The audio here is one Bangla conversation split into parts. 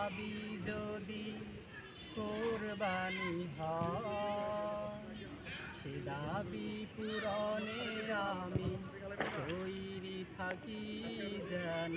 দাবি যদি কোরবানি হয় সে দাবি পূরণে আমি তৈরি থাকি যেন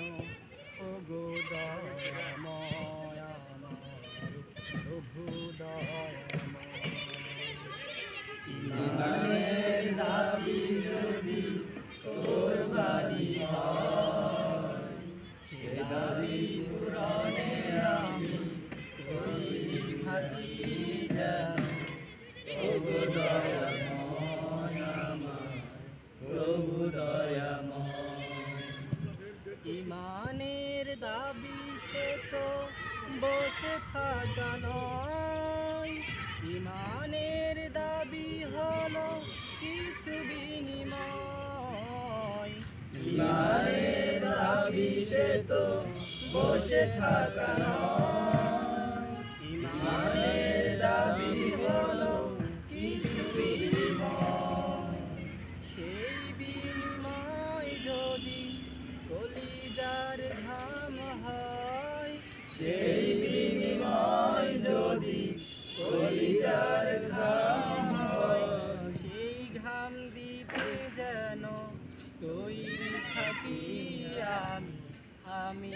বসে থাকা নয় ইমানের দাবি হলো কিছু বিনিময়। ইমানের দাবি সে তো বসে থাকা নয়। ইমানের দাবি হলো কিছু বিনিময়। সেই বিনিময় যদি কলিজার ঘাম হয়, সেই কলিজার ঘাম সেই ঘাম দিতে যেন তৈরি থাকি আমি। আমি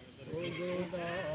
Jai Jai